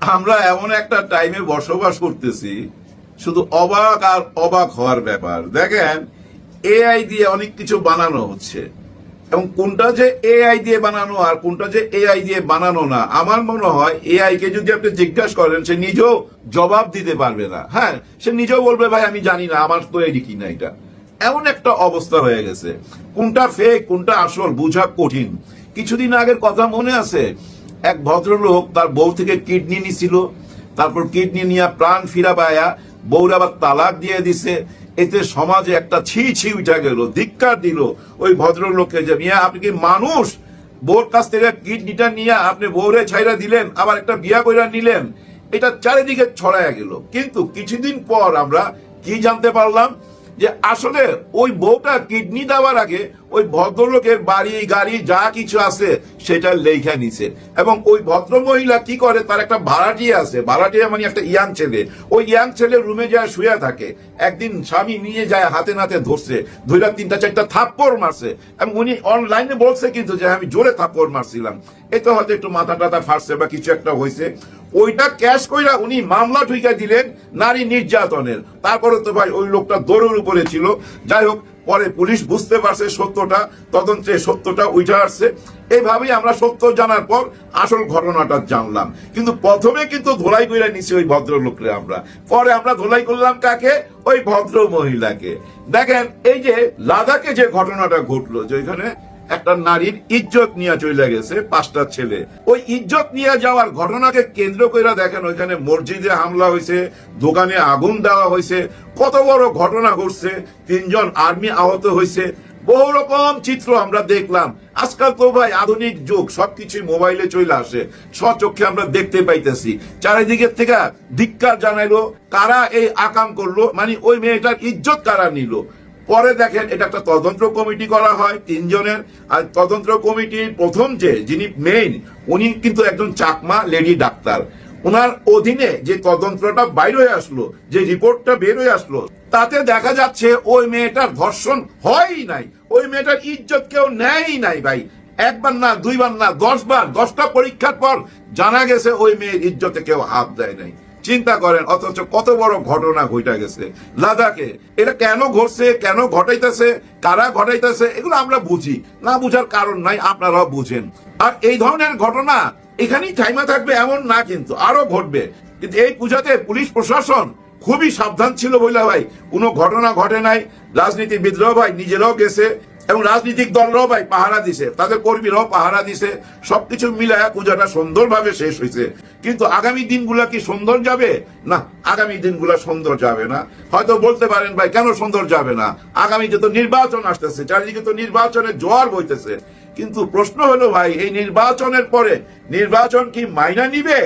আমরা এমন একটা টাইমে বসবাস করতেছি, শুধু অবাক আর অবাক হওয়ার ব্যাপার। দেখেন এআই দিয়ে অনেক কিছু বানানো হচ্ছে। এবং কোনটা যে এআই দিয়ে বানানো আর কোনটা যে এআই দিয়ে বানানো না, আমার মনে হয় এআই কে যদি আপনি জিজ্ঞাসা করেন, সে নিজেও জবাব দিতে পারবে না। হ্যাঁ সে নিজেও বলবে, ভাই, আমি জানি না, আমার তো এডি কিনা এটা। এমন একটা অবস্থা হয়ে গেছে। কোনটা ফেক কোনটা আসল, বোঝা কঠিন। কিছুদিন আগের কথা মনে আছে এক ভদ্রলোক তার বউ থেকে কিডনি নিছিল। তারপর কিডনি নিয়ে প্রাণ ফিরা পায়া আবার তালাক দিয়ে দিছে। এতে সমাজে একটা ছি ছি উঠা গেল, ধিক্কার দিল ওই ভদ্রলোককে যে, মিয়া, আপনি কি মানুষ? বউর কাছ থেকে কিডনিটা নিয়ে আপনি বউরে ছাইরা দিলেন, আবার একটা বিয়া কইরা নিলেন? এটা চারিদিকে ছড়ায় গেল। কিন্তু কিছুদিন পর আমরা কি জানতে পারলাম? যে আসলে ওই বউটা কিডনি দেওয়ার আগে ওই ভদ্রলোকের বাড়ি, গাড়ি, যা কিছু আছে সেটা লেখা নিছে। এবং ওই ভদ্র মহিলা কি করে, তার একটা ভাড়াটিয়া আছে। ভাড়াটিয়া মানে একটা ইয়াং ছেলে। ওই ইয়াং ছেলে রুমে যায়, শুয়ে থাকে। একদিন স্বামী নিয়ে যায়, হাতে নাতে ধরছে। ধৈরা তিনটা, চারটা থাপ্পড় মারছে। এবং উনি অনলাইনে বলছে কিন্তু যে আমি জোরে থাপ্পড় মারছিলাম। এতে হয়তো একটু মাথা টাথা ফাটছে বা কিছু একটা হয়েছে ওইটা ক্যাশ কইরা উনি মামলা ঠুইকা দিলেন নারী নির্যাতনের। তারপরে তো ভাই ওই লোকটা দৌড়ের উপরে ছিল। যাই হোক, পরে পুলিশ বুঝতে পারছে সত্যটা, তদন্তে সত্যটা উঠে আসছে। এইভাবেই আমরা সত্য জানার পর আসল ঘটনাটা জানলাম। কিন্তু প্রথমে কিন্তু ধোলাই কইরা নিছি ওই ভদ্রলোকরে আমরা। পরে আমরা ধোলাই করলাম কাকে? ওই ভদ্র মহিলাকে। দেখেন, এই যে লাদাখে যে ঘটনাটা ঘটলো যে ওইখানে একটা নারীর ইজ্জত নিয়ে চলে গেছে পাঁচটা ছেলে। ওই ইজ্জত নিয়ে যাওয়ার ঘটনাকে কেন্দ্র করে দেখেন, ওইখানে মসজিদে হামলা হয়েছে দোকানে আগুন দেওয়া হয়েছে কত বড় ঘটনা ঘটছে, তিনজন আর্মি আহত হয়েছে বহু রকম চিত্র আমরা দেখলাম। আজকাল তো ভাই আধুনিক যুগ সবকিছুই মোবাইলে চলে আসে, স্বচক্ষে আমরা দেখতে পাইতেছি। চারিদিকের থেকে ধিক্কার জানাইলো, কারা এই আকাম করল মানে ওই মেয়েটার ইজ্জত কারা নিল? পরে দেখেন, এটা একটা তদন্ত কমিটি করা হয়, তিনজনের। আর তদন্ত কমিটির প্রথম যে, যিনি মেইন উনি কিন্তু একজন চাকমা লেডি ডাক্তার। ওনার অধীনে যে তদন্তটা বাইর হয়ে আসলো, যে রিপোর্টটা বের হয়ে আসলো, তাতে দেখা যাচ্ছে ওই মেয়েটার ধর্ষণ হয়ই নাই। ওই মেয়েটার ইজ্জত কেউ নেয়ই নাই, ভাই। একবার না, দুইবার না দশ বার দশটা পরীক্ষার পর জানা গেছে ওই মেয়ের ইজ্জতে কেউ হাত দেয় নাই। চিন্তা করেন, অথচ কত বড় ঘটনা ঘটে গেছে। লাদাখে, এটা কেন ঘটছে, কেন ঘটাইতেছে, কারা ঘটাইতেছে, এগুলো আমরা বুঝি। না বুঝার কারণ নাই, আপনারাও বুঝেন। আর এই ধরনের ঘটনা এখানেই থাইমা থাকবে, এমন না কিন্তু আরও ঘটবে। কিন্তু এই পূজাতে পুলিশ প্রশাসন খুবই সাবধান ছিল বলে ভাই। কোনো ঘটনা ঘটে নাই, রাজনীতিবিদরাও ভাই নিজেরাও গেছে এবং রাজনৈতিক দলরাও ভাই পাহারা দিছে, তাদের কর্মীরাও পাহারা দিছে, সবকিছু মিলায় পূজাটা সুন্দরভাবে শেষ হয়েছে কিন্তু আগামী দিনগুলা কি সুন্দর যাবে? না, আগামী দিনগুলা সুন্দর যাবে না। হয়তো বলতে পারেন ভাই, কেন সুন্দর যাবে না? আগামীতে তো নির্বাচন আসতেছে, চারিদিকে তো নির্বাচনের জোয়ার বইতেছে। কিন্তু প্রশ্ন হলো ভাই, এই নির্বাচনের পরে নির্বাচন কি মাইনা নিবে?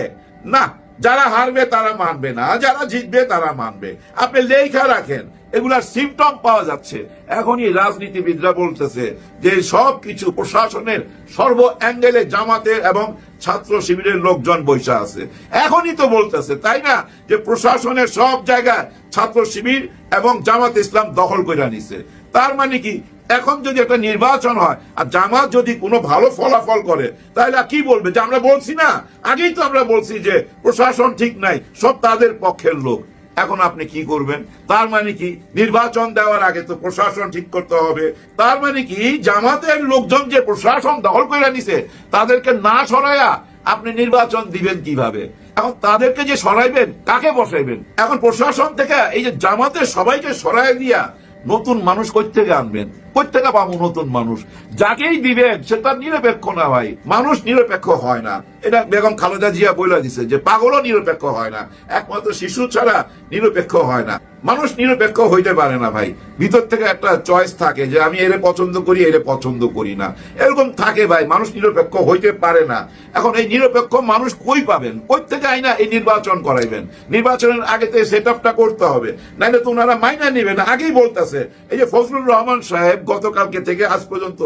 না, যারা হারবে তারা মানবে না, যারা জিতবে তারা মানবে। আপনি লেখা রাখেন এগুলার সিমটম পাওয়া যাচ্ছে। এখনই রাজনীতিবিদরা বলতেছে যে সব কিছু প্রশাসনের সর্ব অ্যাঙ্গেলে জামাতের এবং ছাত্র শিবিরের লোকজন বৈশা আছে। এখনই তো বলতেছে, তাই না? যে প্রশাসনের সব জায়গায় ছাত্র শিবির এবং জামাত ইসলাম দখল করে নিছে। তার মানে কি? এখন যদি একটা নির্বাচন হয় আর জামাত যদি কোনো ভালো ফলাফল করে, তাহলে কি বলবে? যে আমরা বলছি না? আগেই তো আমরা বলছি যে প্রশাসন ঠিক নাই, সব তাদের পক্ষের লোক। এখন আপনি কি করবেন? তার মানে কি? নির্বাচন দেওয়ার আগে তো প্রশাসন ঠিক করতে হবে। তার মানে কি? জামাতের লোকজন যে প্রশাসন দখল করে নিছে, তাদেরকে না সরাইয়া আপনি নির্বাচন দিবেন কীভাবে? এখন তাদেরকে যে সরাইবেন, কাকে বসাইবেন? এখন প্রশাসন থেকে এই যে জামাতের সবাইকে সরাই দিয়া নতুন মানুষ থেকে আনবেন? থেকে পাবো নতুন মানুষ? যাকেই দিবেন সেটা নিরপেক্ষ না ভাই। মানুষ নিরপেক্ষ হয় না। এটা বেগম খালেদা জিয়া বলে দিছে যে পাগলও নিরপেক্ষ হয় না। একমাত্র শিশু ছাড়া নিরপেক্ষ হয় না। মানুষ নিরপেক্ষ হইতে পারে না ভাই। ভিতর থেকে একটা চয়েস থাকে যে আমি এরে পছন্দ করি, এরে পছন্দ করি না। এরকম থাকে ভাই, মানুষ নিরপেক্ষ হইতে পারে না। এখন এই নিরপেক্ষ মানুষ কই পাবেন? কই থেকে আইনা এই নির্বাচন করাইবেন? নির্বাচনের আগে তো সেট আপটা করতে হবে। নাইলে তো ওনারা মাইনা নেবেন। আগেই বলতেছে, এই যে ফজলুর রহমান সাহেব গতকালকে থেকে আজ পর্যন্ত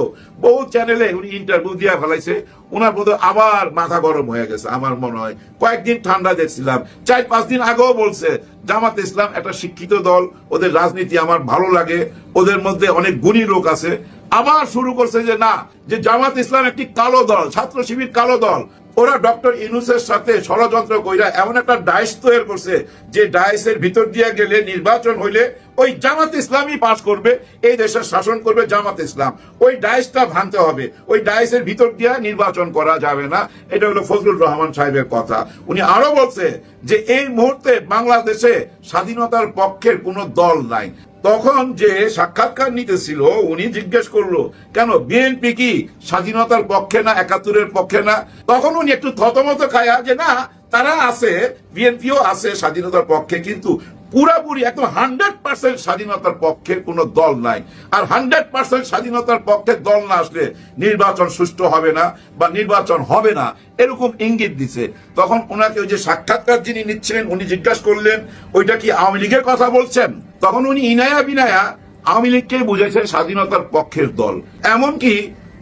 বহু চ্যানেলে উনি ইন্টারভিউ দিয়া ফেলাইছে। ওনার বোধ আবার মাথা গরম হয়ে গেছে, আমার মনে হয়। কয়েকদিন ঠান্ডা দেখছিলাম, চার পাঁচ দিন আগেও বলছে, জামাত ইসলাম একটা শিক্ষিত দল, ওদের রাজনীতি আমার ভালো লাগে, ওদের মধ্যে অনেক গুণী লোক আছে। আবার শুরু করছে যে না, যে জামাত ইসলাম একটি কালো দল, ছাত্র শিবির কালো দল। ওরা ডক্টর ইনুসের সাথে ষড়যন্ত্র কইরা এমন একটা ডাইস তৈরি করছে, যে ডাইসের ভিতর দিয়ে গেলে নির্বাচন হইলে ওই জামাত ইসলামই পাশ করবে, এই দেশের শাসন করবে জামাত ইসলাম। ওই ডাইসটা ভাঙতে হবে। ওই ডাইসের ভিতর দিয়ে নির্বাচন করা যাবে না। এটা হলো ফজলুর রহমান সাহেবের কথা। উনি আরও বলছে যে, এই মুহূর্তে বাংলাদেশে স্বাধীনতার পক্ষের কোনো দল নাই। তখন যে সাক্ষাৎকার নিতেছিল, উনি জিজ্ঞেস করল, কেন, বিএনপি কি স্বাধীনতার পক্ষে না, একাত্তরের পক্ষে না? তখন উনি একটু থতমত খায়া যে, না, তারা আছে, বিএনপিও আছে স্বাধীনতার পক্ষে, কিন্তু পুরাপুরি একদম হান্ড্রেড পার্সেন্ট স্বাধীনতার পক্ষের কোনো দল নাই। আর হান্ড্রেড পার্সেন্ট স্বাধীনতার পক্ষে দল না আসলে নির্বাচন সুষ্ঠু হবে না বা নির্বাচন হবে না, এরকম ইঙ্গিত দিছে। তখন ওনাকে ওই যে সাক্ষাৎকার যিনি নিচ্ছিলেন, উনি জিজ্ঞাসা করলেন, ওইটা কি আওয়ামী লীগের কথা বলছেন? তখন উনি ইনায়া বিনায়া আওয়ামী লীগকে বুঝেছেন স্বাধীনতার পক্ষের দল। এমনকি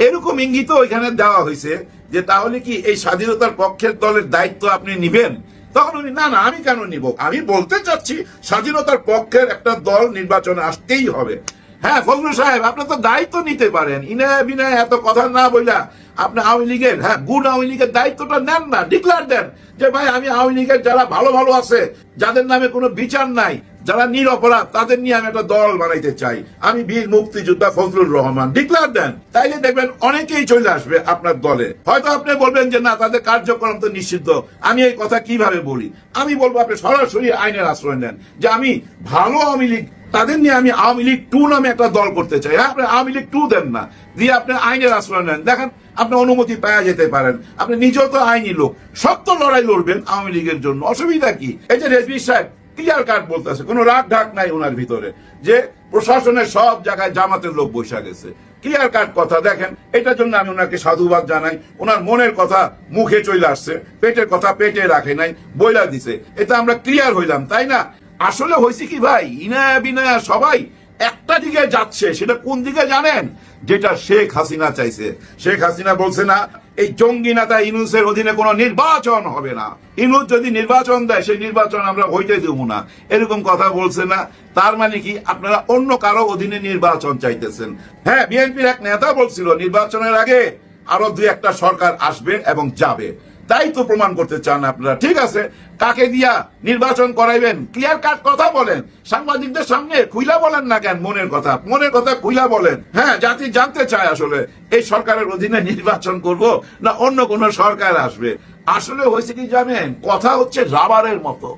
এরকম ইঙ্গিত ওইখানে দেওয়া হয়েছে যে তাহলে কি এই স্বাধীনতার পক্ষের দলের দায়িত্ব আপনি নিবেন? তখন উনি, না না, আমি কেন নিব? আমি বলতে চাচ্ছি, স্বাধীনতার পক্ষের একটা দল নির্বাচনে আসতেই হবে। হ্যাঁ ফজলুল সাহেব, আপনি তো দায়িত্ব নিতে পারেন। ইনায় বিনায় এত কথা না বইলা আপনি আওয়ামী লীগের হ্যাঁ গুণ আওয়ামী লীগের দায়িত্বটা নেন না ডিক্লার দেন যে, ভাই, আমি আওয়ামী লীগের যারা ভালো ভালো আছে, যাদের নামে কোনো বিচার নাই যারা নিরপরাধ তাদের নিয়ে আমি একটা দল বানাইতে চাই। আমি বীর মুক্তিযোদ্ধা ফজলুর রহমান। ডিক্লার দেন তাইলে দেখবেন অনেকেই চলে আসবে আপনার দলে। হয়তো আপনি বলবেন যে, না, তাদের কার্যক্রম তো নিষিদ্ধ। আমি এই কথা কীভাবে বলি? আমি বলব, আপনি সরাসরি আইনের আশ্রয় নেন যে, আমি ভালো আওয়ামী লীগ, তাদের নিয়ে আমি আওয়ামী লীগ টু নামে একটা দল করতে চাই। হ্যাঁ আপনি আওয়ামী লীগ টু দেন না। দিয়ে আপনি আইনের আশ্রয় নেন। দেখেন, আপনি অনুমতি পাওয়া যেতে পারেন। আপনি নিজেও তো আইনি লোক। শক্ত লড়াই লড়বেন আওয়ামী লীগের জন্য। অসুবিধা কি? এই যে রেজবি সাহেব ক্লিয়ার কাট বলতেছে, কোনো রাগ ঢাক নাই ওনার ভিতরে, যে প্রশাসনের সব জায়গায় জামাতের লোক বসে গেছে। ক্লিয়ার কাট কথা, দেখেন, এটার জন্য আমি ওনাকে সাধুবাদ জানাই, ওনার মনের কথা মুখে চলে আসছে, পেটের কথা পেটে রাখে নাই, বইলা দিছে। এটা আমরা ক্লিয়ার হইলাম, তাই না? আসলে হয়েছে কি ভাই? ইনায়া বিনায়া সবাই একটা দিকে যাচ্ছে, সেটা কোন দিকে জানেন? যেটা শেখ হাসিনা চাইছে। শেখ হাসিনা বলছে না এই জঙ্গি নেতা ইনুসের অধীনে কোনো নির্বাচন হবে না। ইনুস যদি নির্বাচন দেয়, সেই নির্বাচন আমরা হইতে দেবো না। এরকম কথা বলছে না। তার মানে কি? আপনারা অন্য কারও অধীনে নির্বাচন চাইতেছেন। হ্যাঁ বিএনপির এক নেতা বলছিল, নির্বাচনের আগে আরও দুই একটা সরকার আসবে এবং যাবে। তাই তো প্রমাণ করতে চান আপনারা। ঠিক আছে? কাকে দিয়া নির্বাচন করাইবেন? ক্লিয়ার কাট কথা বলেন। সাংবাদিকদের সামনে খুইলা বলেন না কেন? মনের কথা। মনের কথা খুইলা বলেন। হ্যাঁ জাতি জানতে চায় আসলে এই সরকারের অধীনে নির্বাচন করব না অন্য কোন সরকার আসবে। আসলে হয়েছে কি জানেন? কথা হচ্ছে রাবারের মতো।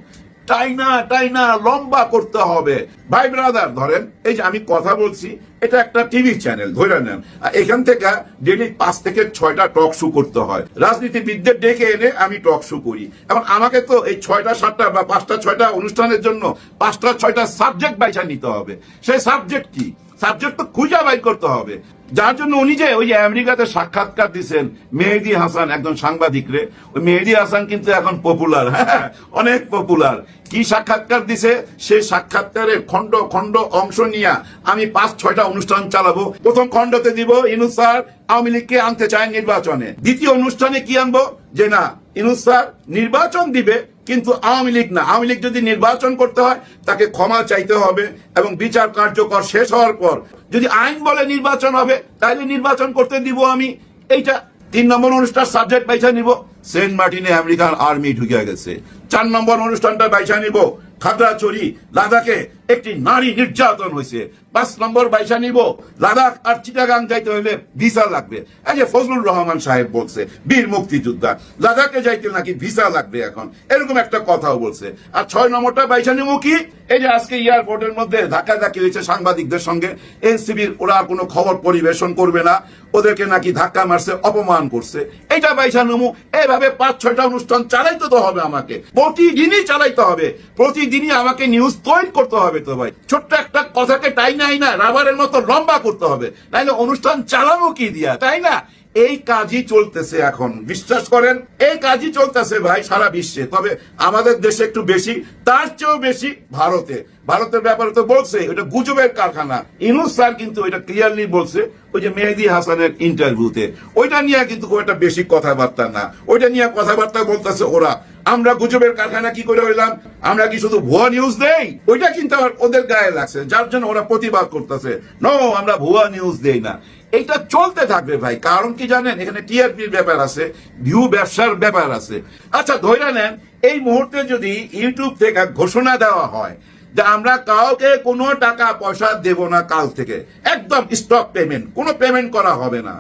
টাইনা টাইনা লম্বা করতে হবে। ভাই ব্রাদার ধরেন, এই যে আমি কথা বলছি, এটা একটা টিভি চ্যানেল ধরে নেন। এখান থেকে ডেলি পাঁচ থেকে ছয়টা টক শো করতে হয়। রাজনীতিবিদদের ডেকে এনে আমি টক শো করি। এবং আমাকে তো এই ছয়টা, সাতটা বা পাঁচটা, ছয়টা অনুষ্ঠানের জন্য পাঁচটা, ছয়টা সাবজেক্ট বাইছা নিতে হবে। সেই সাবজেক্ট কি? সাবজেক্ট তো খুঁজে বাইর করতে হবে। যার জন্য উনি যে ওই যে আমেরিকাতে সাক্ষাৎকার দিচ্ছেন মেহেদি হাসান একজন সাংবাদিক রে, ওই মেহেদি হাসান কিন্তু এখন পপুলার হ্যাঁ অনেক পপুলার কি সাক্ষাৎকার দিছে? সেই সাক্ষাৎকারের খণ্ড খণ্ড অংশ নিয়ে আমি পাঁচ, ছয়টা অনুষ্ঠান চালাবো। প্রথম খণ্ডতে দিব ইনু স্যার, আওয়ামী লীগকে আনতে চায় নির্বাচনে। দ্বিতীয় অনুষ্ঠানে কি আনব? যে না ইনু স্যার নির্বাচন দিবে, কিন্তু আওয়ামী লীগ না। আওয়ামী লীগ যদি নির্বাচন করতে হয়, তাকে ক্ষমা চাইতে হবে এবং বিচার কার্যকর শেষ হওয়ার পর। যদি আইন বলে নির্বাচন হবে তাহলে নির্বাচন করতে দিব আমি। এইটা তিন নম্বর অনুষ্ঠান সাবজেক্ট বাইছা নিব। সেন্ট মার্টিনে আমেরিকান আর্মি ঢুকে গেছে। চার নম্বর অনুষ্ঠানটা বাইছা নিব। খাগড়াছড়ি, লাদাখে একটি নারী নির্যাতন হয়েছে। পাঁচ নম্বর বাইসা নিব। লাদাখ আর চিটাগাং যাইতে হলে ভিসা লাগবে। এই যে ফজলুর রহমান সাহেব বলছে, বীর মুক্তিযোদ্ধা, লাদাখে যাইতে নাকি ভিসা লাগবে এখন? এরকম একটা কথাও বলছে। আর ছয় নম্বরটা বাইসা নিব কি? এই যে আজকে এয়ারপোর্টের মধ্যে ধাক্কা ধাক্কি হয়েছে সাংবাদিকদের সঙ্গে। এনসিবির ওরা কোনো খবর পরিবেশন করবে না। ওদেরকে নাকি ধাক্কা মারছে, অপমান করছে। এটা বাইসা নমু। এইভাবে পাঁচ, ছয়টা অনুষ্ঠান চালাইতে তো হবে আমাকে। প্রতিদিনই চালাইতে হবে। প্রতিদিনই আমাকে নিউজ তৈরি করতে হবে। তো ভাই। ছোট্ট একটা কথাকে তাই নাই না, রাবারের মতো লম্বা করতে হবে। নাইলে অনুষ্ঠান চালানো কি দিয়া, তাই না? এই কাজই চলতেছে এখন, বিশ্বাস করেন? এই কাজই চলতেছে ভাই সারা বিশ্বে। তবে আমাদের দেশে একটু বেশি, তার চেয়েও বেশি ভারতে। ভারতের ব্যাপারে তো বলছে, ওটা গুজবের কারখানা। ইনুস স্যার কিন্তু এটা ক্লিয়ারলি বলছে, ওই যে মেহেদি হাসানের ইন্টারভিউতে ওইটা নিয়ে কিন্তু খুব একটা বেশি কথাবার্তা না। ওইটা নিয়ে কথাবার্তা বলতেছে ওরা। আমরা গুজবের কারখানা কি করে হইলাম? আমরা কি শুধু ভুয়া নিউজ দেই? ওইটা কিন্তু আবার ওদের গায়ে লাগছে, যার জন্য ওরা প্রতিবাদ করতেছে। নো আমরা ভুয়া নিউজ দেই না। এইটা চলতে থাকবে ভাই। কারণ কি জানেন? এখানে টিআরপির ব্যাপার আছে, ভিউ ব্যবসার ব্যাপার আছে। আচ্ছা ধরে নেন, এই মুহূর্তে যদি ইউটিউব থেকে ঘোষণা দেওয়া হয় যে আমরা কাউকে কোনো টাকা, পয়সা দেব না কাল থেকে, একদম স্টপ পেমেন্ট কোনো পেমেন্ট করা হবে না।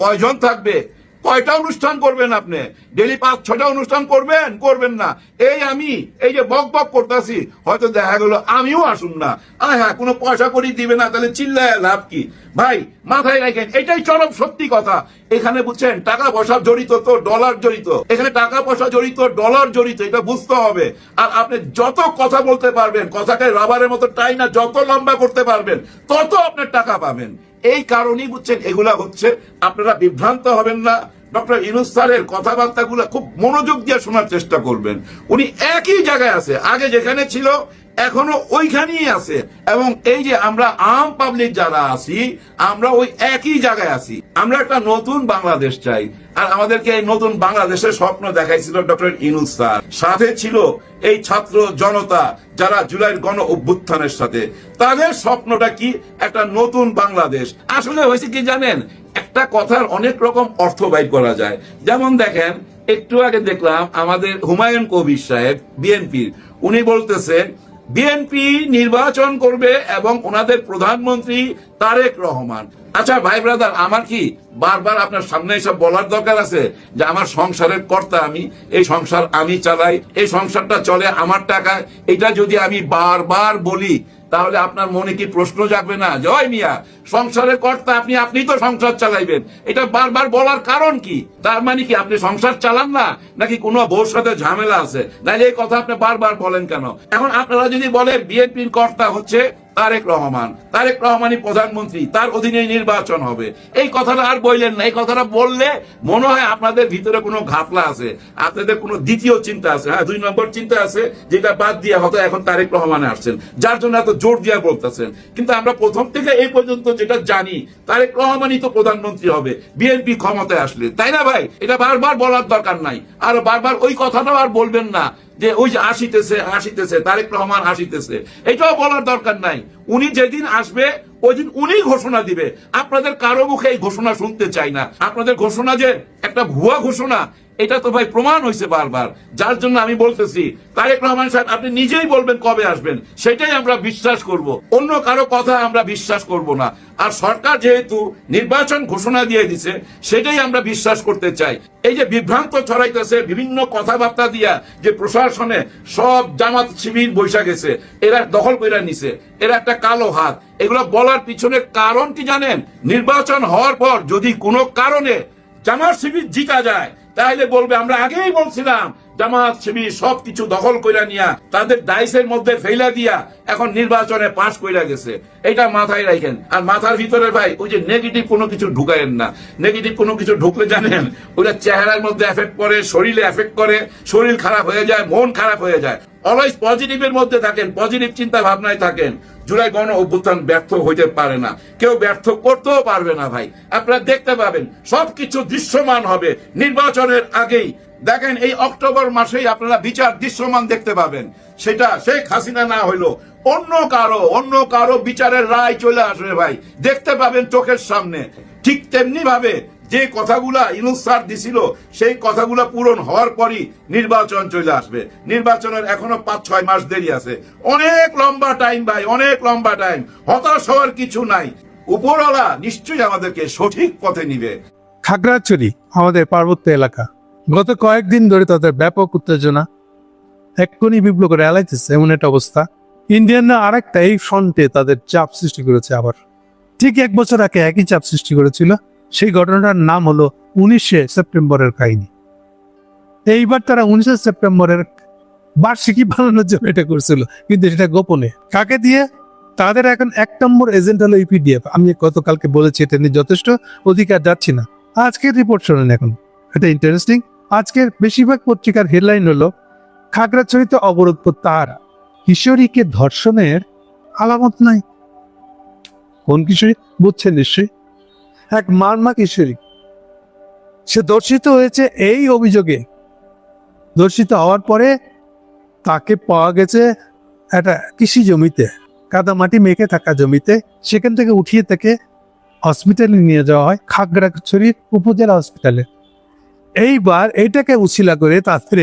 কয়জন থাকবে? কয়টা অনুষ্ঠান করবেন আপনি? ডেলি পাঁচ ছটা অনুষ্ঠান করবেন? করবেন না। এই আমি, এই যে বক বক করতেছি, হয়তো দেখা গেল আমিও আসুন না। আয় হ্যাঁ কোনো পয়সা করি দিবে না, তাহলে চিল্লায় লাভ কি? ভাই, মাথায় রাখেন, এটাই চরম সত্যি কথা। এখানে বুঝছেন, টাকা পয়সা জড়িত তো ডলার জড়িত। এখানে টাকা পয়সা জড়িত ডলার জড়িত, এটা বুঝতে হবে। আর আপনি যত কথা বলতে পারবেন, কথাকে রাবারের মতো টাই না যত লম্বা করতে পারবেন, তত আপনার টাকা পাবেন। এই কারণেই বুঝছেন এগুলা হচ্ছে, আপনারা বিভ্রান্ত হবেন না। ডক্টর ইনুস স্যারের কথাবার্তাগুলো খুব মনোযোগ দিয়ে শোনার চেষ্টা করবেন। উনি একই জায়গায় আছে। আগে যেখানে ছিল এখনও ওইখানেই আছে। এবং এই যে আমরা আম পাবলিক যারা আছি, আমরা ওই একই জায়গায় আছি। আমরা একটা নতুন বাংলাদেশ চাই। আর আমাদেরকে এই নতুন বাংলাদেশের স্বপ্ন দেখাইছিল ডক্টর ইনুস স্যার। সাথে ছিল এই ছাত্র জনতা যারা জুলাইয়ের গণ অভ্যুত্থানের সাথে। তাদের স্বপ্নটা কি? একটা নতুন বাংলাদেশ। আসলে হয়েছে কি জানেন? একটা কথার অনেক রকম অর্থ বাইর করা যায়। যেমন দেখেন, একটু আগে দেখলাম আমাদের হুমায়ুন কবির সাহেব, বিএনপির। উনি বলতেছেন বিএনপি নির্বাচন করবে এবং ওনাদের প্রধানমন্ত্রী তারেক রহমান। আচ্ছা ভাই ব্রাদার, আমার কি বারবার আপনার সামনে এসব বলার দরকার আছে? যে আমার সংসারের কর্তা আমি, এই সংসার আমি চালাই, এই সংসারটা চলে আমার টাকা এটা যদি আমি বারবার বলি তাহলে আপনার মনে কি প্রশ্ন জাগবে না? জয় মিয়া, সংসারের কর্তা আপনি আপনি তো সংসার চালাইবেন। এটা বারবার বলার কারণ কি? তার মানে কি আপনি সংসার চালান না? নাকি কোনো বউর সাথে ঝামেলা আছে? নাহলে এই কথা আপনি বারবার বলেন কেন? এখন আপনারা যদি বলে বিএনপির কর্তা হচ্ছে তারেক রহমান। তারেক রহমানই প্রধানমন্ত্রী, তার অধীনে নির্বাচন হবে। এই কথাটা আর বললেন না, এই কথাটা বললে মনে হয় আপনাদের ভিতরে কোনো ঘাপলা আছে, আপনাদের কোনো দ্বিতীয় চিন্তা আছে। হ্যাঁ দুই নম্বর চিন্তা আছে, যেটা বাদ দিয়ে হয়তো এখন তারেক রহমানে আসছেন। যার জন্য এত জোর দিয়ে বলতেছেন। কিন্তু আমরা প্রথম থেকে এই পর্যন্ত যেটা জানি, তারেক রহমানই তো প্রধানমন্ত্রী হবে, বিএনপি ক্ষমতায় আসলে। তাই না ভাই? এটা বারবার বলার দরকার নাই। আর বারবার ওই কথাটাও আর বলবেন না যে ওই যে আসিতেছে আসিতেছে, তারেক রহমান আসিতেছে। এটাও বলার দরকার নাই। উনি যেদিন আসবে ওই দিন উনি ঘোষণা দিবে। আপনাদের কারও মুখে এই ঘোষণা শুনতে চাই না। আপনাদের ঘোষণা যে একটা ভুয়া ঘোষণা এটা তো ভাই প্রমাণ হয়েছে বারবার। যার জন্য আমি বলতেছি, তারেক রহমান সাহেব, আপনি নিজেই বলবেন কবে আসবেন, সেটাই আমরা বিশ্বাস করব। অন্য কারও কথা আমরা বিশ্বাস করব না। আর সরকার যেহেতু নির্বাচন ঘোষণা দিয়ে দিছে, সেটাই আমরা বিশ্বাস করতে চাই। এই যে বিভ্রান্ত ছড়াইতেছে বিভিন্ন কথাবার্তা দিয়া যে প্রশাসনে সব জামাত শিবির বৈশা গেছে, এরা দখল করে নিছে, এরা একটা কালো হাত। এগুলো বলার পিছনে কারণ কি জানেন? নির্বাচন হওয়ার পর যদি কোনো কারণে জামাত শিবির জিতা যায় তাহলে বলবে আমরা আগেই বলছিলাম জামাত, শিবির, সবকিছু দখল কইরা নিয়া তাদের ডাইসের মধ্যে ফেলা দিয়া এখন নির্বাচনে পাশ কইরা গেছে। এটা মাথায় রাখেন আর মাথার ভিতরে ভাই, ওই যে নেগেটিভ কোনো কিছু ঢুকায়েন না। নেগেটিভ কোনো কিছু ঢুকলে জানেন ওটা চেহারার মধ্যে এফেক্ট করে, শরীরে এফেক্ট করে, শরীর খারাপ হয়ে যায়, মন খারাপ হয়ে যায়। অলওয়েজ পজিটিভের মধ্যে থাকেন পজিটিভ চিন্তা ভাবনায় থাকেন। জুলাই গণ অভ্যুত্থান ব্যর্থ হইতে পারে না। কেউ ব্যর্থ করতেও পারবে না ভাই। আপনারা দেখতে পাবেন, সবকিছু দৃশ্যমান হবে। নির্বাচনের আগেই দেখেন, এই অক্টোবর মাসেই আপনারা বিচার দৃশ্যমান দেখতে পাবেন। সেটা শেখ হাসিনা না হইল, অন্য কারও অন্য কারও বিচারের রায় চলে আসবে ভাই। দেখতে পাবেন চোখের সামনে। ঠিক তেমনি ভাবে যে কথাগুলা ইনুস স্যার দিছিল, সেই কথাগুলা পূরণ হওয়ার পরই নির্বাচন চলে আসবে। নির্বাচনের এখনও পাঁচ, ছয় মাস দেরি আছে। অনেক লম্বা টাইম ভাই, অনেক লম্বা টাইম হতাশ হওয়ার কিছু নাই। উপরওয়ালা নিশ্চয়ই আমাদেরকে সঠিক পথে নিবে। খাগড়াছড়ি, আমাদের পার্বত্য এলাকা। গত কয়েকদিন ধরে তাদের ব্যাপক উত্তেজনা এক্ষুনি বিপ্লব করে এলাইতেছে এমন একটা অবস্থা। ইন্ডিয়ানরা আরেকটা এই ফ্রন্টে তাদের চাপ সৃষ্টি করেছে আবার। ঠিক এক বছর আগে একই চাপ সৃষ্টি করেছিল। সেই ঘটনাটার নাম হলো উনিশে সেপ্টেম্বরের কাহিনী। এইবার তারা উনিশে সেপ্টেম্বরের বার্ষিকী পালনের জন্য এটা করছিল। কিন্তু সেটা গোপনে। কাকে দিয়ে? তাদের এখন এক নম্বর এজেন্ট হলো ইপিডিএফ। আমি গতকালকে বলেছি, এটা নিয়ে যথেষ্ট অধিকার যাচ্ছি না। আজকের রিপোর্ট শোনেন এখন। এটা ইন্টারেস্টিং আজকের বেশিরভাগ পত্রিকার হেডলাইন হলো, খাগড়াছড়িতে অবরোধ তাহারা কিশোরীকে ধর্ষণের আলামত নাই। কোন কিশোরী? বুঝছেন নিশ্চয়ই। এক মারমা কিশোরী। সে ধর্ষিত হয়েছে এই অভিযোগে। ধর্ষিত হওয়ার পরে তাকে পাওয়া গেছে একটা কৃষি জমিতে, কাদা মাটি মেখে থাকা জমিতে। সেখান থেকে উঠিয়ে তাকে হসপিটালে নিয়ে যাওয়া হয় খাগড়াছড়ির উপজেলা হসপিটালে এইবার এটাকে উছিলা করে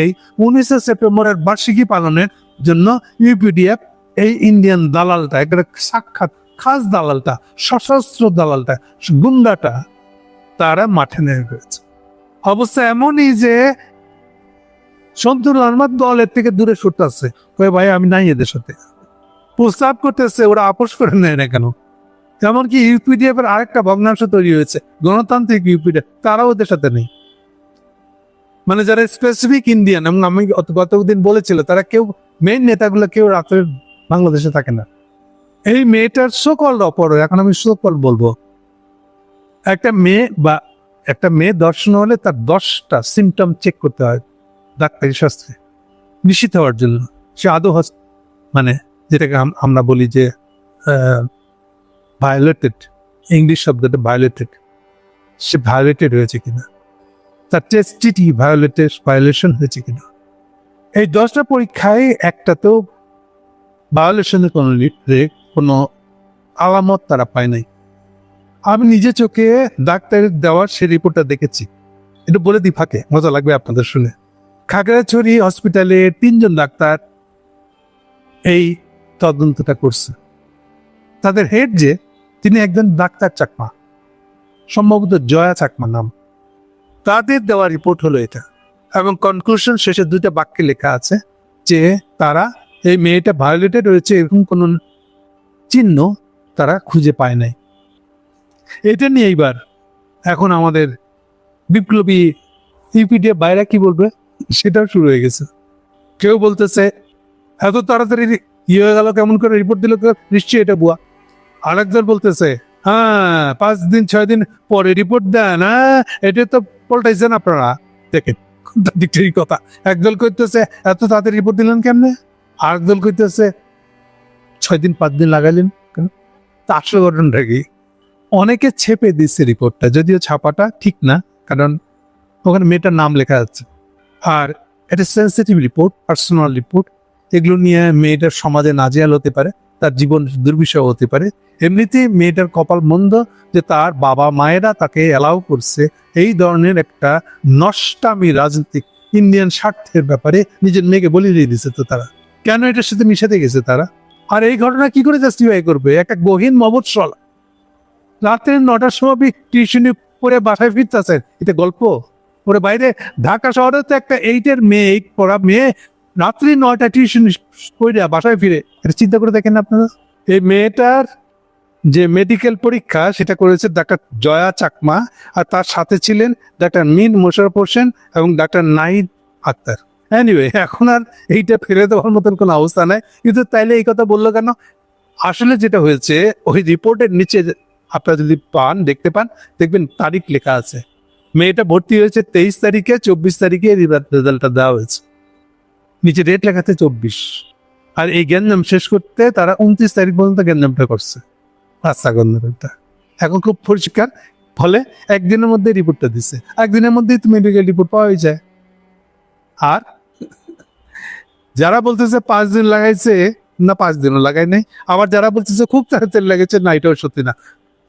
এই উনিশে সেপ্টেম্বরের বার্ষিকী পালনের জন্য ইউপিডিএফ, এই ইন্ডিয়ান দালালটা একটা সাক্ষাৎ খাস দালালটা, সশস্ত্র দালালটা, গুন্ডাটা তারা মাঠে নেমে ফেলেছে অবস্থা এমনই যে সন্তুল আহমদ দলের থেকে দূরে সরতেছে কয়ে, ভাই, আমি নাই এদের সাথে। প্রস্তাব করতেছে, ওরা আপোষ করে নেয় না কেন? এমনকি ইউপিডিএফ এর আরেকটা ভগ্নাংশ তৈরি হয়েছে, গণতান্ত্রিক ইউপিডিএফ, তারাও ওদের সাথে নেই। মানে যারা স্পেসিফিক ইন্ডিয়ান এবং আমি গত- গতদিন বলেছিল, তারা কেউ মেইন নেতাগুলো কেউ রাতের বাংলাদেশে থাকে না। এই মেয়েটার সকল অপর এখন আমি সকল বলব। একটা মেয়ে বা একটা মেয়ে দর্শন হলে তার দশটা সিমটম চেক করতে হয় ডাক্তারি শাস্ত্রে। নিশ্চিত হওয়ার জন্য। সে আদৌ মানে যেটাকে আমরা বলি যে ভায়োলেটেড ইংলিশ শব্দটা ভায়োলেটেড সে ভায়োলেটেড হয়েছে কিনা? তার টেস্টিটি ভায়োলেটেড ভায়োলেশন হয়েছে কিনা? এই দশটা পরীক্ষায় একটাতেও ভায়োলেশনের কোনো কোনো আলামত তারা পায় নাই। আমি নিজে চোখে ডাক্তারের দেওয়ার সে রিপোর্টটা দেখেছি। এটা বলে দিই ফাঁকে, মজা লাগবে আপনাদের শুনে। খাগড়াছড়ি হসপিটালে তিনজন ডাক্তার এই তদন্তটা করছে। তাদের হেড যে, তিনি একজন ডাক্তার চাকমা, সম্ভবত জয়া চাকমা নাম। তাদের দেওয়া রিপোর্ট হলো এটা। এবং কনক্লুশন শেষে দুইটা বাক্যে লেখা আছে যে তারা এই মেয়েটা ভায়োলেটেড হয়েছে এরকম কোন চিহ্ন তারা খুঁজে পায় নাই। এটা নিয়ে এইবার এখন আমাদের বিপ্লবী ইউপিডিএ বাইরে কি বলবে সেটাও শুরু হয়ে গেছে। কেউ বলতেছে, এত তাড়াতাড়ি ইয়ে হয়ে গেল, কেমন করে রিপোর্ট দিল নিশ্চয়ই এটা বুয়া। আরেকজন বলতেছে হ্যাঁ পাঁচ দিন, ছয় দিন পরে রিপোর্ট দেন হ্যাঁ এটা তো পল্টাইছেন আপনারা? দেখেন, কন্ট্রাডিক্টরি কথা। একদল কইতেছে, এত তাড়াতাড়ি রিপোর্ট দিলেন কেমনে? আরেকদল কইতেছে, ছয় দিন, পাঁচ দিন লাগাইলেন কেন? তা আসল ঘটনাটা কি? অনেকে ছেপে দিচ্ছে রিপোর্টটা যদিও ছাপাটা ঠিক না, কারণ ওখানে মেয়েটার নাম লেখা আছে। আর এটা সেন্সিটিভ রিপোর্ট পার্সোনাল রিপোর্ট এগুলো নিয়ে মেয়েটার সমাজে নাজেহাল হতে পারে, তার জীবন দুর্বিষহ হতে পারে। এমনিতেই মেয়েটার কপাল মন্দ যে তার বাবা মায়েরা তাকে অ্যালাউ করছে। এই ধরনের একটা নষ্টামি রাজনৈতিক ইন্ডিয়ান স্বার্থের ব্যাপারে নিজের মেয়েকে বলে দিয়ে দিছে তো তারা। কেন এটার সাথে মিশাতে গেছে তারা? আর এই ঘটনা কি করে জাস্টিফাই করবে? একটা গহীন মবৎসল রাত্রে নটার সময় আপনি টিউশনি পরে বাসায় ফিরতেছেন। এটা গল্প? ওরে বাইরে ঢাকা শহরে তো একটা এইটের মেয়ে এইট পড়া মেয়ে রাত্রি নয়টা টিউশন করে বাসায় ফিরে। এটা চিন্তা করে দেখেন আপনারা। এই মেয়েটার যে মেডিকেল পরীক্ষা সেটা করেছে ডাক্তার জয়া চাকমা আর তার সাথে ছিলেন ডাক্তার মিন মোশারফ হোসেন এবং ডাক্তার নাইদ আক্তার। এনিওয়ে এখন আর এইটা ফেলে দেওয়ার মতন কোনো অবস্থা নাই। কিন্তু তাইলে এই কথা বলল কেন? আসলে যেটা হয়েছে, ওই রিপোর্টের নিচে আপনারা যদি পান, দেখতে পান, দেখবেন তারিখ লেখা আছে। মেয়েটা ভর্তি হয়েছে তেইশ তারিখে, চব্বিশ তারিখে রেজাল্টটা দেওয়া হয়েছে। নিচে ডেট লেখাতে চব্বিশ। আর এই গ্যাঞ্জাম শেষ করতে তারা উনত্রিশ তারিখ পর্যন্ত গ্যাঞ্জামটা করছে। রাস্তা গন্ধটা এখন খুব পরিষ্কার, ফলে একদিনের মধ্যে রিপোর্টটা দিছে। একদিনের মধ্যেই তো মেডিকেল রিপোর্ট পাওয়া যায়। আর যারা বলতেছে পাঁচ দিন লাগাইছে, না, পাঁচ দিনও লাগাই নাই। আবার যারা বলতেছে খুব তাড়াতাড়ি লাগাইছে, না, এটাও সত্যি না।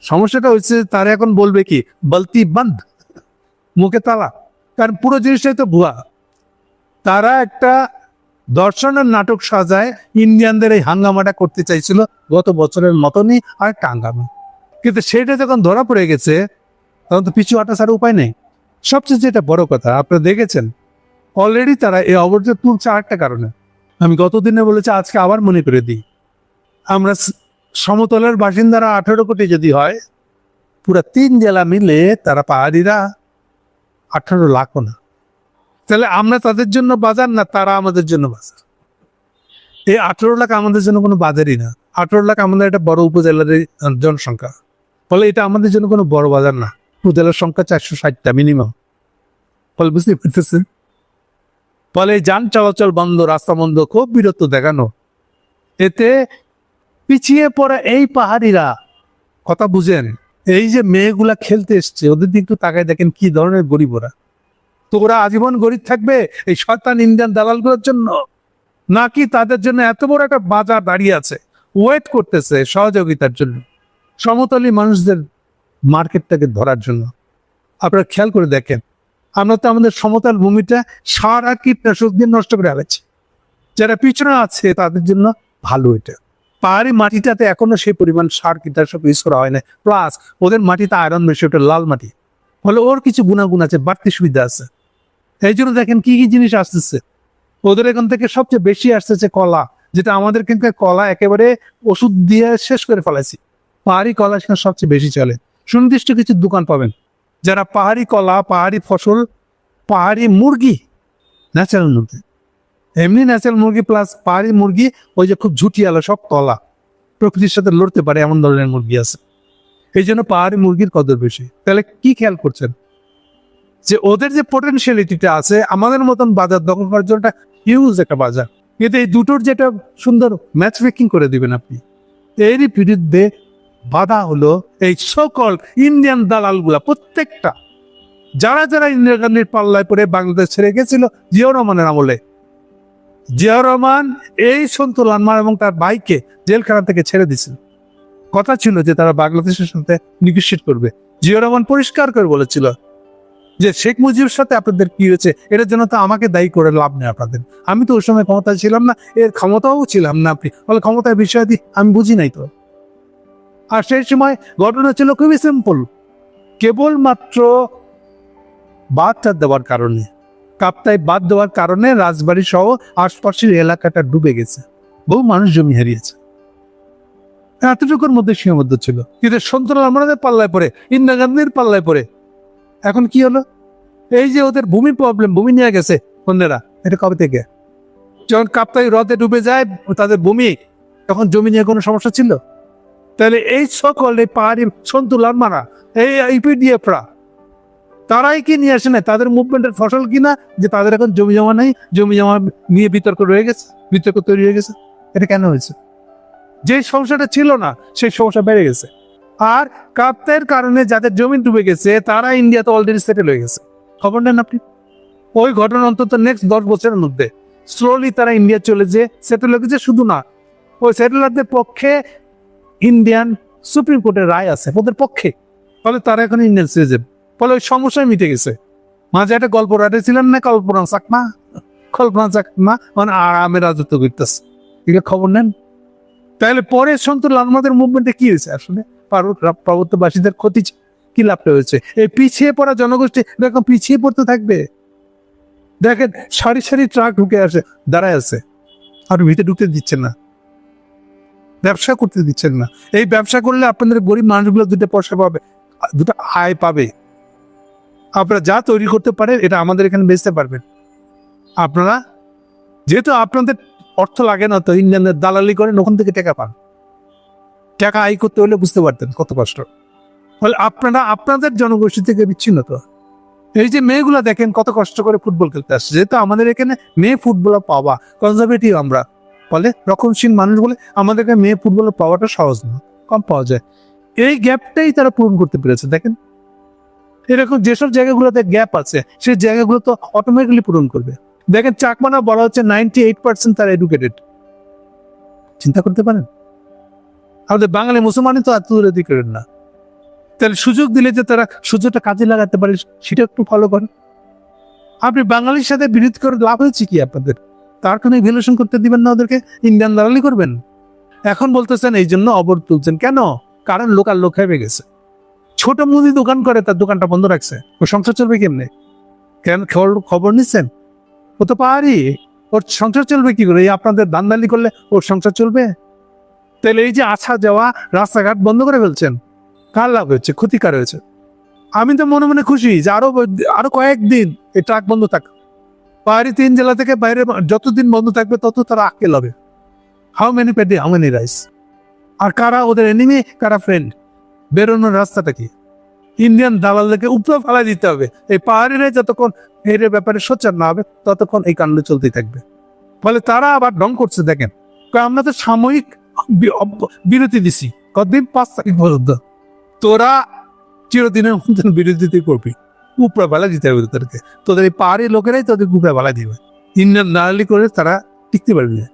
সমস্যাটা হচ্ছে, তারা এখন বলবে কি, বলতি বন্ধ, মুখে তালা। কারণ পুরো জিনিসটাই তো ভুয়া। তারা একটা দর্শনের নাটক সাজায় ইন্ডিয়ানদের এই হাঙ্গামাটা করতে চাইছিল গত বছরের মতনই আর একটা হাঙ্গামা কিন্তু সেটা যখন ধরা পড়ে গেছে, তখন তো পিছু হাঁটা ছাড়া উপায় নেই। সবচেয়ে যেটা বড় কথা, আপনারা দেখেছেন অলরেডি তারা এই অবরোধ তুলছে আরেকটা কারণে। আমি গতদিনে বলেছি, আজকে আবার মনে করে দিই। আমরা সমতলের বাসিন্দারা আঠেরো কোটি যদি হয়, পুরা তিন জেলা মিলে তারা পাহাড়িরা আঠারো লাখও না। তাহলে আমরা তাদের জন্য বাজার না তারা আমাদের জন্য বাজার? এই আঠারো লাখ আমাদের জন্য কোনো বাজারই না। আঠারো লাখ আমাদের একটা বড় উপজেলার জনসংখ্যা। ফলে এটা আমাদের জন্য কোনো বড় বাজার না। উপজেলার সংখ্যা চারশো ষাটটা মিনিমাম ফলে বুঝতে পারতেছেন? ফলে যান চলাচল বন্ধ, রাস্তা বন্ধ, খুব বিরক্ত দেখানো। এতে পিছিয়ে পড়া এই পাহাড়িরা কথা বুঝেন, এই যে মেয়েগুলা খেলতে এসছে, ওদের দিকে একটু তাকায় দেখেন কি ধরনের গরিব ওরা তো ওরা আজীবন গরিব থাকবে এই শয়তান ইন্ডিয়ান দালালগুলোর জন্য। নাকি তাদের জন্য এত বড় একটা বাজার দাঁড়িয়ে আছে? ওয়েট করতেছে সহযোগিতার জন্য। সমতলী মানুষদের মার্কেটটাকে ধরার জন্য। আপনারা খেয়াল করে দেখেন, আমরা তো আমাদের সমতল ভূমিটা সার কীটনাশক দিয়ে নষ্ট করে আলাচ্ছি যারা পিছনে আছে, তাদের জন্য ভালো এটা। পাহাড়ি মাটিটাতে এখনও সেই পরিমাণ সার কীটনাশক ইউজ করা হয় না প্লাস ওদের মাটিতে আয়রন বেশি ওটা লাল মাটি। ফলে ওর কিছু গুণাগুণ আছে, বাড়তি সুবিধা আছে। এই জন্য দেখেন কি কি জিনিস আসতেছে। ওদের এখান থেকে সবচেয়ে বেশি আসতেছে কলা, যেটা আমাদের কিন্তু কলা একেবারে ওষুধ দিয়ে শেষ করে ফেলাইছি। পাহাড়ি কলা সেখানে সবচেয়ে বেশি চলে। সুনির্দিষ্ট কিছু দোকান পাবেন। যারা পাহাড়ি কলা, পাহাড়ি ফসল, পাহাড়ি মুরগি ন্যাচারাল মুরগি। এমনি ন্যাচারাল মুরগি প্লাস পাহাড়ি মুরগি, ওই যে খুব ঝুটি আলো সব কলা। প্রকৃতির সাথে লড়তে পারে এমন ধরনের মুরগি আছে। এই জন্য পাহাড়ি মুরগির কদর বেশি। তাহলে কি খেয়াল করছেন? যে ওদের যে পোটেনশিয়ালিটিটা আছে, আমাদের মতন বাজার দখল করার জন্য একটা হিউজ একটা বাজার। কিন্তু এই দুটোর যেটা সুন্দর ম্যাচ মেকিং করে দিবেন আপনি, এরই বিরুদ্ধে বাধা হলো এই সকল ইন্ডিয়ান দালালগুলা, প্রত্যেকটা। যারা যারা ইন্দিরা গান্ধীর পাল্লায় পরে বাংলাদেশ ছেড়ে গেছিল, জিয়াউর রহমানের আমলে। জিয়াউর রহমান এই সন্তু লানমার এবং তার ভাইকে জেলখানা থেকে ছেড়ে দিয়েছিল। কথা ছিল যে তারা বাংলাদেশের সাথে নিগোসিয়েট করবে। জিয়াউর রহমান পরিষ্কার করে বলেছিল যে শেখ মুজিবের সাথে আপনাদের কি হয়েছে? এটার জন্য তো আমাকে দায়ী করে লাভ নেই আপনাদের। আমি তো ওই সময় ক্ষমতায় ছিলাম না, এর ক্ষমতাও ছিলাম না আপনি। ফলে ক্ষমতার বিষয়াদি আমি বুঝি নাই তো। আর সেই সময় ঘটনা ছিল খুবই সিম্পল কেবলমাত্র বাদটা দেওয়ার কারণে। কাপ্তায় বাদ দেওয়ার কারণে রাজবাড়ি সহ আশপাশের এলাকাটা ডুবে গেছে। বহু মানুষ জমি হারিয়েছে। এতটুকুর মধ্যে সীমাবদ্ধ ছিল। কিন্তু সন্তুল আমাদের পাল্লায় পড়ে, ইন্দিরা গান্ধীর পাল্লায় পড়ে। এখন কি হলো? এই যে ওদের ভূমি প্রবলেম ভূমি নিয়ে গেছে বন্ধেরা এটা কবে থেকে? যখন কাপ্তাই হ্রদে ডুবে যায়, তাদের ভূমি, তখন জমি নিয়ে কোনো সমস্যা ছিল? তাহলে এই সকল এই পাহাড়ি সন্তুলান মারা এই ইপিডিএফরা, তারাই কি নিয়ে আসে না তাদের মুভমেন্টের ফসল কিনা? যে তাদের এখন জমি জমা নেই, জমি জমা নিয়ে বিতর্ক রয়ে গেছে, বিতর্ক তৈরি হয়ে গেছে। এটা কেন হয়েছে? যে সমস্যাটা ছিল না, সেই সমস্যা বেড়ে গেছে। আর কাপ্তের কারণে যাদের জমি ডুবে গেছে, তারা ইন্ডিয়াতে অলরেডি সেটেল হয়ে গেছে। খবর নেন আপনি? ওই ঘটনা অন্তত নেক্সট দশ বছরের মধ্যে। স্লোলি তারা ইন্ডিয়া চলে যে সেটেল হয়ে গেছে, শুধু না, ওই সেটেলারদের পক্ষে ইন্ডিয়ান সুপ্রিম কোর্টের রায় আছে, ওদের পক্ষে। ফলে তারা এখন ইন্ডিয়ান সিটিজেন ফলে ওই সমস্যায় মিটে গেছে। মাঝে একটা গল্প রাটে ছিলেন না, কল্পনা চাকমা? কল্পনা চাকমা মানে আরামে রাজত্ব করতেছে। এগুলো খবর নেন? তাহলে পরে সন্তুল লালমাদের মুভমেন্টে কি হয়েছে আসলে? পার্বত্যবাসীদের ক্ষতি কি লাভটা হয়েছে এই পিছিয়ে পড়া জনগোষ্ঠী এরকম পিছিয়ে পড়তে থাকবে। দেখেন, সারি সারি ট্রাক ঢুকে আসে, দাঁড়ায় আছে। আর ভিতরে ঢুকতে দিচ্ছেন না। ব্যবসা করতে দিচ্ছেন না। এই ব্যবসা করলে আপনাদের গরিব মানুষগুলো দুটো পয়সা পাবে, দুটো আয় পাবে। আপনারা যা তৈরি করতে পারেন, এটা আমাদের এখানে বেচতে পারবেন। আপনারা, যেহেতু আপনাদের অর্থ লাগে না, তো ইন্ডিয়ানদের দালালি করেন, ওখান থেকে টাকা পান। টাকা আয় করতে হলে বুঝতে পারতেন কত কষ্ট। ফলে আপনারা, আপনাদের জনগোষ্ঠী থেকে বিচ্ছিন্ন তো। এই যে মেয়েগুলা দেখেন কত কষ্ট করে ফুটবল খেলতে আসছে। যেহেতু আমাদের এখানে মেয়ে ফুটবলার পাওয়া কনজারভেটিভ আমরা। ফলে রক্ষণশীল মানুষ বলে আমাদের এখানে মেয়ে ফুটবলার পাওয়াটা সহজ না, কম পাওয়া যায়। এই গ্যাপটাই তারা পূরণ করতে পেরেছে, দেখেন। এরকম যেসব জায়গাগুলোতে গ্যাপ আছে, সেই জায়গাগুলো তো অটোমেটিকলি পূরণ করবে। দেখেন চাকমানা বলা হচ্ছে নাইনটি এইট পার্সেন্ট তারা এডুকেটেড চিন্তা করতে পারেন? আমাদের বাঙালি মুসলমানই তো দূরে করেন না। তাহলে সুযোগ দিলে যে তারা সুযোগটা কাজে লাগাতে পারে, সেটা একটু ফলো করেন। আপনি বাঙালির সাথে বিরোধ করে লাভ হয়েছে কি আপনাদের? তার কোনো ভ্যালুয়েশন করতে দিবেন না ওদেরকে? ইন্ডিয়ান দালালি করবেন? এখন বলতেছেন, এই জন্য অবর তুলছেন। কেন? কারণ লোকাল লোক হেবে গেছে। ছোট মুদি দোকান করে তার দোকানটা বন্ধ রাখছে। ও সংসার চলবে কেমনে? কেন খবর- খবর নিচ্ছেন? ও তো পারি ওর সংসার চলবে কি করে? এই আপনাদের দান্দালি করলে ওর সংসার চলবে? তাহলে এই যে আসা যাওয়া রাস্তাঘাট বন্ধ করে ফেলছেন, কার লাভ হয়েছে? ক্ষতিকার হয়েছে। আমি তো মনে মনে খুশি যে আরও আরও কয়েকদিন এই ট্রাক বন্ধ থাক। পাহাড়ি তিন জেলা থেকে বাইরে যতদিন বন্ধ থাকবে, তত তারা আকেল হবে হাউ মেনি পেডে হাউ মেনি রাইস আর কারা ওদের এনিমি কারা ফ্রেন্ড বেরোনোর রাস্তাটা কি? ইন্ডিয়ান দালালদেরকে উপরে ফেলা দিতে হবে। এই পাহাড়িরা যতক্ষণ এর ব্যাপারে সোচ্চার না হবে, ততক্ষণ এই কাণ্ড চলতেই থাকবে। ফলে তারা আবার ডং করছে, দেখেন। আমরা তো সাময়িক বিরতি দিছি। কতদিন? পাঁচ তারিখ পর্যন্ত। তোরা চিরদিনের মতন বিরোধিতা করবি। উপরে বেলা দিতে হবে তোদেরকে। তোদের এই পাহাড়ি লোকেরাই তোদের উপরে বেলা দিবে। ইন্ডিয়ান নালি করে তারা টিকতে পারবে। না